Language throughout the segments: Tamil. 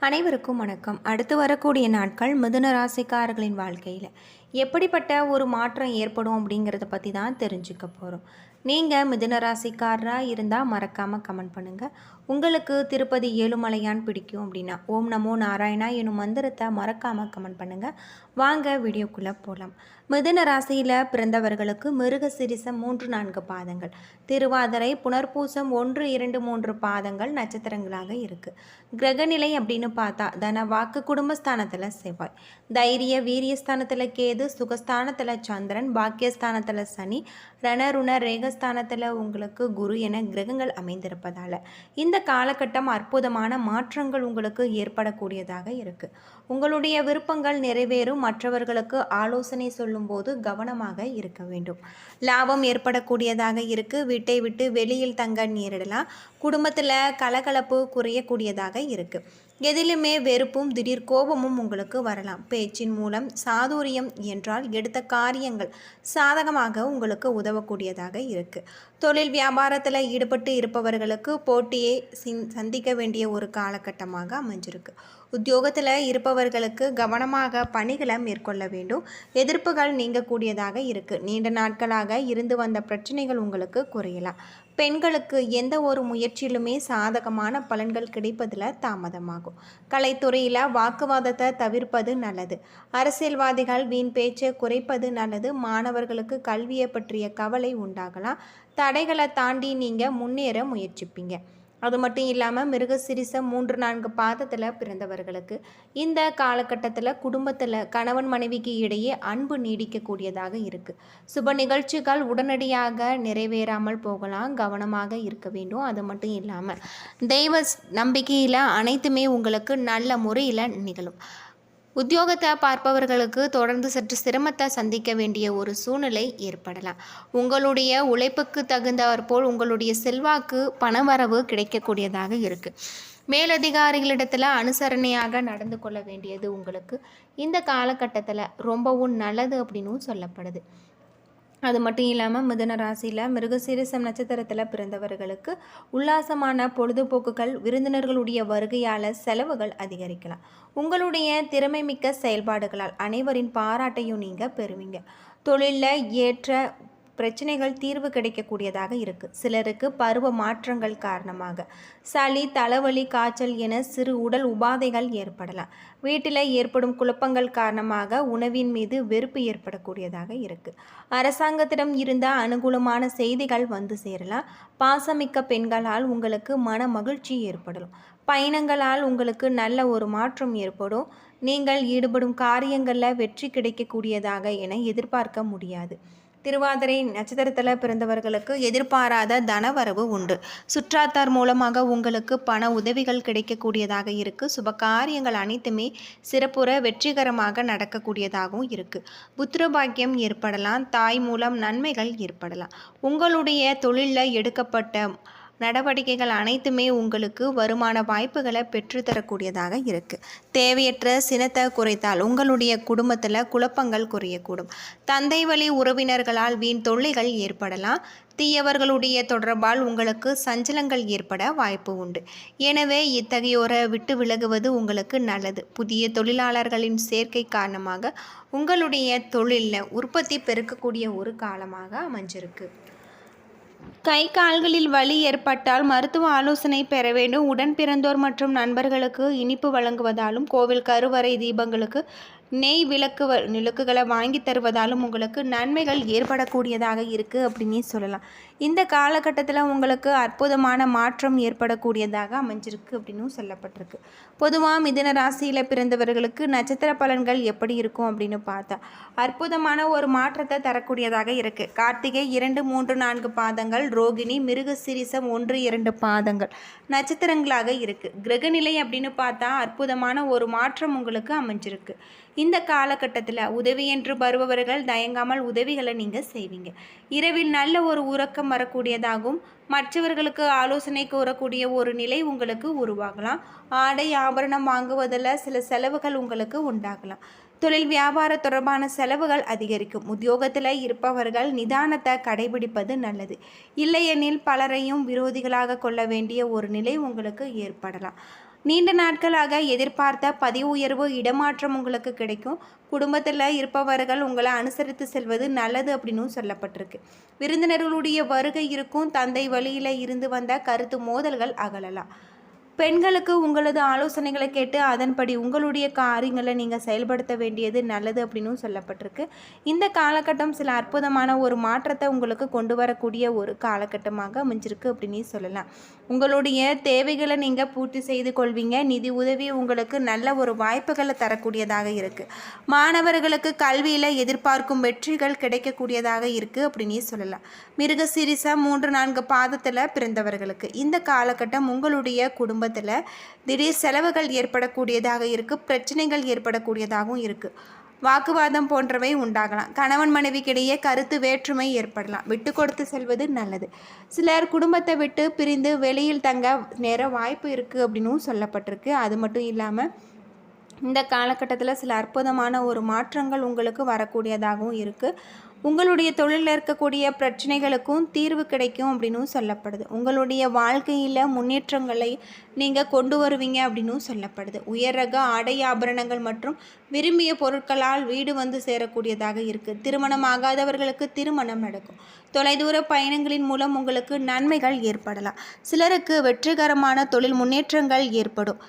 அனைவருக்கும் வணக்கம். அடுத்து வரக்கூடிய நாட்கள் மிதுன ராசிக்காரர்களின் வாழ்க்கையில். எப்படிப்பட்ட ஒரு மாற்றம் ஏற்படும் அப்படிங்கிறத பற்றி தான் தெரிஞ்சுக்க போகிறோம் நீங்கள் மிதுன ராசிக்காரராக இருந்தால் மறக்காமல் கமெண்ட் பண்ணுங்கள் உங்களுக்கு திருப்பதி ஏழுமலையான் பிடிக்கும் அப்படின்னா ஓம் நமோ நாராயணா எனும் மந்திரத்தை மறக்காமல் கமெண்ட் பண்ணுங்கள் வாங்க வீடியோக்குள்ளே போகலாம் மிதுன ராசியில் பிறந்தவர்களுக்கு மிருக சிரிசம் மூன்று நான்கு பாதங்கள். திருவாதிரை புனர்பூசம் ஒன்று இரண்டு மூன்று பாதங்கள் நட்சத்திரங்களாக இருக்குது கிரகநிலை அப்படின்னு பார்த்தா தன வாக்கு குடும்பஸ்தானத்தில் செவ்வாய். தைரிய வீரியஸ்தானத்தில் கேது சுகஸ்தானத்தில் சந்திரன் பாக்கியஸ்தானத்தில் சனி ரணருண ரேகஸ்தானத்தில் உங்களுக்கு குரு என கிரகங்கள் அமைந்திருப்பதால். இந்த காலகட்டம் அற்புதமான மாற்றங்கள் உங்களுக்கு ஏற்படக்கூடியதாக இருக்குது உங்களுடைய விருப்பங்கள் நிறைவேறும் மற்றவர்களுக்கு ஆலோசனை சொல்லும்போது கவனமாக இருக்க வேண்டும். லாபம் ஏற்படக்கூடியதாக இருக்குது வீட்டை விட்டு வெளியில் தங்க நேரிடலாம். குடும்பத்தில் கலகலப்பு குறையக்கூடியதாக இருக்குது எதிலுமே வெறுப்பும் திடீர் கோபமும் உங்களுக்கு வரலாம். பேச்சின் மூலம் சாதுரியம் என்றால் எடுத்த காரியங்கள் சாதகமாக உங்களுக்கு உதவக்கூடியதாக இருக்குது தொழில் வியாபாரத்தில் ஈடுபட்டு இருப்பவர்களுக்கு போட்டியை சிந் சந்திக்க வேண்டிய ஒரு காலகட்டமாக அமைஞ்சிருக்கு. உத்தியோகத்தில் இருப்பவர்களுக்கு கவனமாக பணிகளை மேற்கொள்ள வேண்டும். எதிர்ப்புகள் நீங்கக்கூடியதாக இருக்குது நீண்ட நாட்களாக இருந்து வந்த பிரச்சனைகள் உங்களுக்கு குறையலாம். பெண்களுக்கு எந்த ஒரு முயற்சியிலுமே சாதகமான பலன்கள் கிடைப்பதில் தாமதமாகும். கலைத்துறையில் வாக்குவாதத்தை தவிர்ப்பது நல்லது. அரசியல்வாதிகள் வீண் பேச்சை குறைப்பது நல்லது. மாணவர்களுக்கு கல்வியை பற்றிய கவலை உண்டாகலாம். தடைகளை தாண்டி நீங்கள் முன்னேற முயற்சிப்பீங்க. அது மட்டும் இல்லாமல் மிருகசிரிச மூன்று நான்கு பாதத்தில் பிறந்தவர்களுக்கு இந்த காலகட்டத்தில் குடும்பத்தில் கணவன் மனைவிக்கு இடையே அன்பு நீடிக்கக்கூடியதாக இருக்குது சுப நிகழ்ச்சிகள் உடனடியாக நிறைவேறாமல் போகலாம் கவனமாக இருக்க வேண்டும். அது மட்டும் இல்லாமல் தெய்வ நம்பிக்கையில் அனைத்துமே உங்களுக்கு நல்ல முறையில் நிகழும். உத்தியோகத்தை பார்ப்பவர்களுக்கு தொடர்ந்து சற்று சிரமத்தை சந்திக்க வேண்டிய ஒரு சூழ்நிலை ஏற்படலாம். உங்களுடைய உழைப்புக்கு தகுந்தவர் போல் உங்களுடைய செல்வாக்கு பணவரவு கிடைக்கக்கூடியதாக இருக்குது மேலதிகாரிகளிடத்தில் அனுசரணையாக நடந்து கொள்ள வேண்டியது உங்களுக்கு. இந்த காலகட்டத்தில் ரொம்பவும் நல்லது அப்படின்னும் சொல்லப்படுது. அது மட்டும் இல்லாமல் மிதன ராசியில் மிருகசீரிசம் நட்சத்திரத்தில் பிறந்தவர்களுக்கு உல்லாசமான பொழுதுபோக்குகள் விருந்தினர்களுடைய வருகையால் செலவுகள் அதிகரிக்கலாம். உங்களுடைய திறமை மிக்க செயல்பாடுகளால் அனைவரின் பாராட்டையும் நீங்கள் பெறுவீங்க. தொழிலில் ஏற்ற பிரச்சனைகள் தீர்வு கிடைக்கக்கூடியதாக இருக்குது சிலருக்கு பருவ மாற்றங்கள் காரணமாக. சளி தலைவலி காய்ச்சல் என சிறு உடல் உபாதைகள் ஏற்படலாம். வீட்டில் ஏற்படும் குழப்பங்கள் காரணமாக உணவின் மீது வெறுப்பு ஏற்படக்கூடியதாக இருக்குது அரசாங்கத்திடம் இருந்த அனுகூலமான செய்திகள் வந்து சேரலாம். பாசமிக்க பெண்களால் உங்களுக்கு மன மகிழ்ச்சி ஏற்படலாம். பயணங்களால் உங்களுக்கு நல்ல ஒரு மாற்றம் ஏற்படும். நீங்கள் ஈடுபடும் காரியங்களில் வெற்றி கிடைக்கக்கூடியதாக என எதிர்பார்க்க முடியாது. திருவாதிரை நட்சத்திரத்தில் பிறந்தவர்களுக்கு எதிர்பாராத தனவரவு உண்டு. சுற்றாத்தார் மூலமாக உங்களுக்கு பண உதவிகள் கிடைக்கக்கூடியதாக இருக்குது சுப காரியங்கள் அனைத்துமே சிறப்புற வெற்றிகரமாக நடக்கக்கூடியதாகவும் இருக்குது புத்திர பாக்கியம் ஏற்படலாம். தாய் மூலம் நன்மைகள் ஏற்படலாம். உங்களுடைய தொழிலில் எடுக்கப்பட்ட நடவடிக்கைகள் அனைத்துமே உங்களுக்கு வருமான வாய்ப்புகளை பெற்றுத்தரக்கூடியதாக இருக்குது தேவையற்ற சினத்தை குறைத்தால் உங்களுடைய குடும்பத்தில் குழப்பங்கள் குறையக்கூடும். தந்தை வழி உறவினர்களால் வீண் தொல்லைகள் ஏற்படலாம். தீயவர்களுடைய தொடர்பால் உங்களுக்கு சஞ்சலங்கள் ஏற்பட வாய்ப்பு உண்டு. எனவே இத்தகையோரை விட்டு விலகுவது உங்களுக்கு நல்லது. புதிய தொழிலாளர்களின் சேர்க்கை காரணமாக உங்களுடைய தொழிலில் உற்பத்தி பெருக்கக்கூடிய ஒரு காலமாக அமைஞ்சிருக்கு. கை கால்களில் வலி ஏற்பட்டால் மருத்துவ ஆலோசனை பெற வேண்டும். உடன் பிறந்தோர் மற்றும் நண்பர்களுக்கு இனிப்பு வழங்குவதாலும் கோவில் கருவறை தீபங்களுக்கு நெய் விளக்கு வ- விளக்குகளை வாங்கி தருவதாலும் உங்களுக்கு நன்மைகள் ஏற்படக்கூடியதாக இருக்குது அப்படின்னே சொல்லலாம். இந்த காலகட்டத்தில் உங்களுக்கு அற்புதமான மாற்றம் ஏற்படக்கூடியதாக அமைஞ்சிருக்கு அப்படின்னும் சொல்லப்பட்டிருக்கு. பொதுவாக மிதன ராசியில் பிறந்தவர்களுக்கு நட்சத்திர பலன்கள் எப்படி இருக்கும் அப்படின்னு பார்த்தா அற்புதமான ஒரு மாற்றத்தை தரக்கூடியதாக இருக்குது கார்த்திகை இரண்டு மூன்று நான்கு பாதங்கள் ரோகிணி மிருக சிரிசம் ஒன்று இரண்டு பாதங்கள் நட்சத்திரங்களாக இருக்குது கிரகநிலை அப்படின்னு பார்த்தா அற்புதமான ஒரு மாற்றம் உங்களுக்கு அமைஞ்சிருக்கு. இந்த காலகட்டத்தில் உதவி என்று வருபவர்கள் தயங்காமல் உதவிகளை நீங்கள் செய்வீங்க. இரவில் நல்ல ஒரு உறக்கம் வரக்கூடியதாகவும் மற்றவர்களுக்கு ஆலோசனை கூறக்கூடிய ஒரு நிலை உங்களுக்கு உருவாகலாம். ஆடை ஆபரணம் வாங்குவதில் சில செலவுகள் உங்களுக்கு உண்டாகலாம். தொழில் வியாபார தொடர்பான செலவுகள் அதிகரிக்கும். உத்தியோகத்தில் இருப்பவர்கள் நிதானத்தை கடைபிடிப்பது நல்லது. இல்லையெனில் பலரையும் விரோதிகளாக கொள்ள வேண்டிய ஒரு நிலை உங்களுக்கு ஏற்படலாம். நீண்ட நாட்களாக எதிர்பார்த்த பதவி உயர்வு இடமாற்றம் உங்களுக்கு கிடைக்கும். குடும்பத்தில் இருப்பவர்கள் உங்களை அனுசரித்து செல்வது நல்லது அப்படின்னும் சொல்லப்பட்டிருக்கு. விருந்தினர்களுடைய வருகை இருக்கும் தந்தை வழியில் இருந்து வந்த கருத்து மோதல்கள் அகலலாம். பெண்களுக்கு உங்களது ஆலோசனைகளை கேட்டு அதன்படி உங்களுடைய காரியங்களை நீங்கள் செயல்படுத்த வேண்டியது நல்லது அப்படின்னும் சொல்லப்பட்டிருக்கு. இந்த காலகட்டம் சில அற்புதமான ஒரு மாற்றத்தை உங்களுக்கு கொண்டு வரக்கூடிய ஒரு காலகட்டமாக அமைஞ்சிருக்கு அப்படின்னு சொல்லலாம். உங்களுடைய தேவைகளை நீங்கள் பூர்த்தி செய்து கொள்வீங்க. நிதி உதவி உங்களுக்கு நல்ல ஒரு வாய்ப்புகளை தரக்கூடியதாக இருக்குது மாணவர்களுக்கு கல்வியில் எதிர்பார்க்கும் வெற்றிகள் கிடைக்கக்கூடியதாக இருக்குது அப்படின்னு சொல்லலாம். மிருக சிரிசா மூன்று நான்கு பாதத்தில் பிறந்தவர்களுக்கு இந்த காலகட்டம் உங்களுடைய குடும்ப சம்பவத்தில் திடீர் செலவுகள் ஏற்படக்கூடியதாக இருக்குது பிரச்சனைகள் ஏற்படக்கூடியதாகவும் இருக்குது வாக்குவாதம் போன்றவை உண்டாகலாம். கணவன் மனைவிக்கிடையே கருத்து வேற்றுமை ஏற்படலாம். விட்டு கொடுத்து செல்வது நல்லது. சிலர் குடும்பத்தை விட்டு பிரிந்து வெளியில் தங்க நேர வாய்ப்பு இருக்குது அப்படின்னும் சொல்லப்பட்டிருக்கு. அது மட்டும் இல்லாமல் இந்த காலகட்டத்தில் சில அற்புதமான ஒரு மாற்றங்கள் உங்களுக்கு வரக்கூடியதாகவும் இருக்குது உங்களுடைய தொழிலில் இருக்கக்கூடிய பிரச்சனைகளுக்கும் தீர்வு கிடைக்கும் அப்படின்னும் சொல்லப்படுது. உங்களுடைய வாழ்க்கையில் முன்னேற்றங்களை நீங்கள் கொண்டு வருவீங்க அப்படின்னும் சொல்லப்படுது. உயர் ரக ஆடை ஆபரணங்கள் மற்றும் விரும்பிய பொருட்களால் வீடு வந்து சேரக்கூடியதாக இருக்குது திருமணம் ஆகாதவர்களுக்கு திருமணம் நடக்கும். தொலைதூர பயணங்களின் மூலம் உங்களுக்கு நன்மைகள் ஏற்படலாம். சிலருக்கு வெற்றிகரமான தொழில் முன்னேற்றங்கள் ஏற்படும்.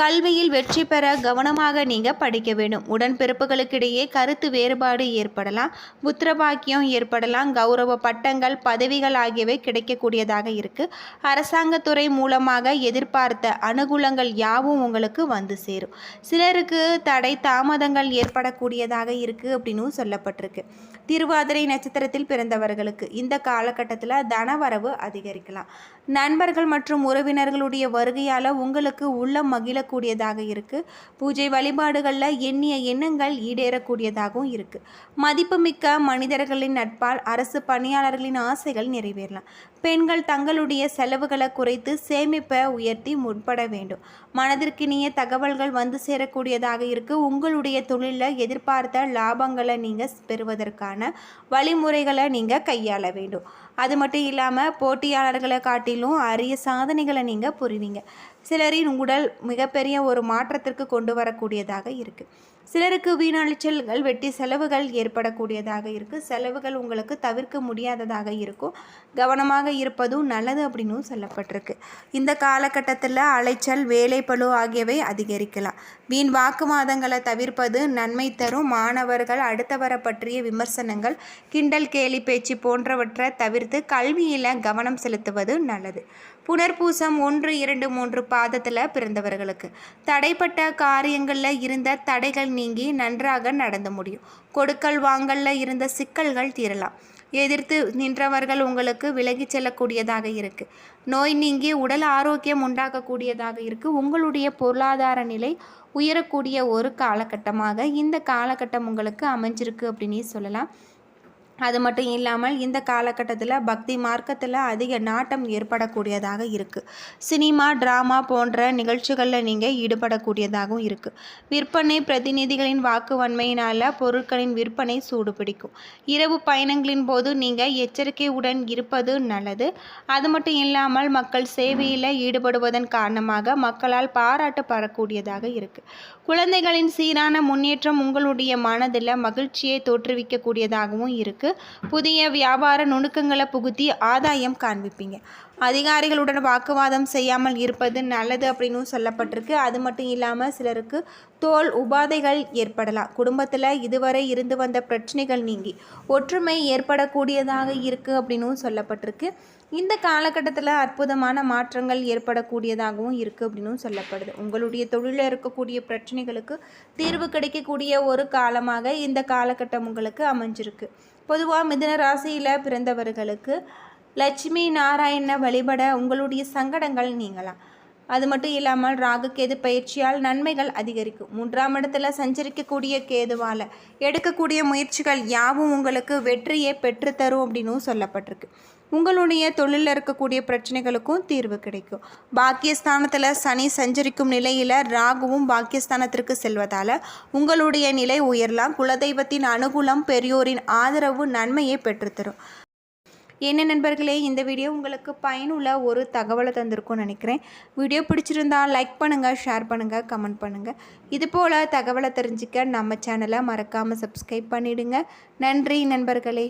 கல்வியில் வெற்றி பெற கவனமாக நீங்கள் படிக்க வேண்டும். உடன்பிறப்புகளுக்கிடையே கருத்து வேறுபாடு ஏற்படலாம். புத்திரபாக்கியம் ஏற்படலாம். கௌரவ பட்டங்கள் பதவிகள் ஆகியவை கிடைக்கக்கூடியதாக இருக்குது அரசாங்கத்துறை மூலமாக எதிர்பார்த்த அனுகூலங்கள் யாவும் உங்களுக்கு வந்து சேரும். சிலருக்கு தடை தாமதங்கள் ஏற்படக்கூடியதாக இருக்குது அப்படின்னு சொல்லப்பட்டிருக்கு. திருவாதிரை நட்சத்திரத்தில் பிறந்தவர்களுக்கு இந்த காலகட்டத்தில் தனவரவு அதிகரிக்கலாம். நண்பர்கள் மற்றும் உறவினர்களுடைய வருகையால் உங்களுக்கு உள்ள மகிழ மகிழக்கூடியதாக இருக்குது பூஜை வழிபாடுகளில் எண்ணிய எண்ணங்கள் ஈடேறக்கூடியதாகவும் இருக்குது மதிப்புமிக்க மனிதர்களின் நட்பால் அரசு பணியாளர்களின் ஆசைகள் நிறைவேறலாம். பெண்கள் தங்களுடைய செலவுகளை குறைத்து சேமிப்பை உயர்த்தி முற்பட வேண்டும். மனதிற்கினிய தகவல்கள் வந்து சேரக்கூடியதாக இருக்குது உங்களுடைய தொழிலில் எதிர்பார்த்த லாபங்களை நீங்கள் பெறுவதற்கான வழிமுறைகளை நீங்கள் கையாள வேண்டும். அது மட்டும் இல்லாமல் போட்டியாளர்களை காட்டிலும் அரிய சாதனைகளை நீங்கள் புரிவீங்க. சிலரின் உடல் மிகப்பெரிய ஒரு மாற்றத்திற்கு கொண்டு வரக்கூடியதாக இருக்குது சிலருக்கு வீணாளிச்சல்கள் வெட்டி செலவுகள் ஏற்படக்கூடியதாக இருக்குது செலவுகள் உங்களுக்கு தவிர்க்க முடியாததாக இருக்கும். கவனமாக இருப்பதும் நல்லது அப்படின்னும் சொல்லப்பட்டிருக்கு. இந்த காலகட்டத்தில் அலைச்சல் வேலைப்பழு ஆகியவை அதிகரிக்கலாம். வீண் வாக்குவாதங்களை தவிர்ப்பது நன்மை தரும். மாணவர்கள் அடுத்தவரை பற்றிய விமர்சனங்கள் கிண்டல் கேலி பேச்சு போன்றவற்றை தவிர்த்து கல்வியில் கவனம் செலுத்துவது நல்லது. புனர்பூசம் ஒன்று இரண்டு மூன்று பாதத்தில் பிறந்தவர்களுக்கு தடைப்பட்ட காரியங்களில் இருந்த தடைகள் நீங்கி நன்றாக நடந்து முடியும். கொடுக்கல் வாங்கல்ல இருந்த சிக்கல்கள் தீரலாம். எதிர்த்து நின்றவர்கள் உங்களுக்கு விலகி செல்லக்கூடியதாக இருக்குது நோய் நீங்கி உடல் ஆரோக்கியம் உண்டாகக்கூடியதாக இருக்குது உங்களுடைய பொருளாதார நிலை உயரக்கூடிய ஒரு காலகட்டமாக இந்த காலகட்டம் உங்களுக்கு அமைஞ்சிருக்கு அப்படின்னு சொல்லலாம். அது மட்டும் இல்லாமல் இந்த காலகட்டத்தில் பக்தி மார்க்கத்தில் அதிக நாட்டம் ஏற்படக்கூடியதாக இருக்குது சினிமா ட்ராமா போன்ற நிகழ்ச்சிகளில் நீங்கள் ஈடுபடக்கூடியதாகவும் இருக்குது விற்பனை பிரதிநிதிகளின் வாக்குவன்மையினால் பொருட்களின் விற்பனை சூடு பிடிக்கும். இரவு பயணங்களின் போது நீங்கள் எச்சரிக்கையுடன் இருப்பது நல்லது. அது மட்டும் இல்லாமல் மக்கள் சேவையில் ஈடுபடுவதன் காரணமாக மக்களால் பாராட்டு பெறக்கூடியதாக இருக்குது குழந்தைகளின் சீரான முன்னேற்றம் உங்களுடைய மனதில் மகிழ்ச்சியை தோற்றுவிக்கக்கூடியதாகவும் இருக்குது புதிய வியாபார நுணுக்கங்களை புகுத்தி ஆதாயம் காண்பிப்பீங்க. அதிகாரிகளுடன் வாக்குவாதம் செய்யாமல் இருப்பது நல்லது அப்படின்னு சொல்லப்பட்டிருக்கு. அது மட்டும் இல்லாமல் சிலருக்கு தோல் உபாதைகள் ஏற்படலாம். குடும்பத்தில் இதுவரை இருந்து வந்த பிரச்சனைகள் நீங்கி ஒற்றுமை ஏற்படக்கூடியதாக இருக்குது அப்படின்னு சொல்லப்பட்டிருக்கு. இந்த காலகட்டத்தில் அற்புதமான மாற்றங்கள் ஏற்படக்கூடியதாகவும் இருக்குது அப்படின்னு சொல்லப்படுது. உங்களுடைய தொழிலில் இருக்கக்கூடிய பிரச்சனைகளுக்கு தீர்வு கிடைக்கக்கூடிய ஒரு காலமாக இந்த காலகட்டம் உங்களுக்கு அமைஞ்சிருக்கு. பொதுவாக மிதன ராசியில் பிறந்தவர்களுக்கு லட்சுமி நாராயண வழிபட உங்களுடைய சங்கடங்கள் நீங்களாம் அது மட்டும் இல்லாமல் ராகு கேது பயிற்சியால் நன்மைகள் அதிகரிக்கும். மூன்றாம் இடத்துல சஞ்சரிக்கக்கூடிய கேதுவால் எடுக்கக்கூடிய முயற்சிகள் யாவும் உங்களுக்கு வெற்றியை பெற்றுத்தரும் அப்படின்னும் சொல்லப்பட்டிருக்கு. உங்களுடைய தொழிலில் இருக்கக்கூடிய பிரச்சனைகளுக்கும் தீர்வு கிடைக்கும். பாக்கியஸ்தானத்தில் சனி சஞ்சரிக்கும் நிலையில் ராகுவும் பாக்கியஸ்தானத்திற்கு செல்வதால் உங்களுடைய நிலை உயரலாம். குலதெய்வத்தின் அனுகூலம் பெரியோரின் ஆதரவு நன்மையை பெற்றுத்தரும். என்ன நண்பர்களே இந்த வீடியோ உங்களுக்கு பயனுள்ள ஒரு தகவலை தந்திருக்கும்னு நினைக்கிறேன். வீடியோ பிடிச்சிருந்தா லைக் பண்ணுங்கள் ஷேர் பண்ணுங்கள் கமெண்ட் பண்ணுங்கள் இது போல் தகவலை தெரிஞ்சுக்க நம்ம சேனலை மறக்காமல் சப்ஸ்கிரைப் பண்ணிவிடுங்க நன்றி நண்பர்களே.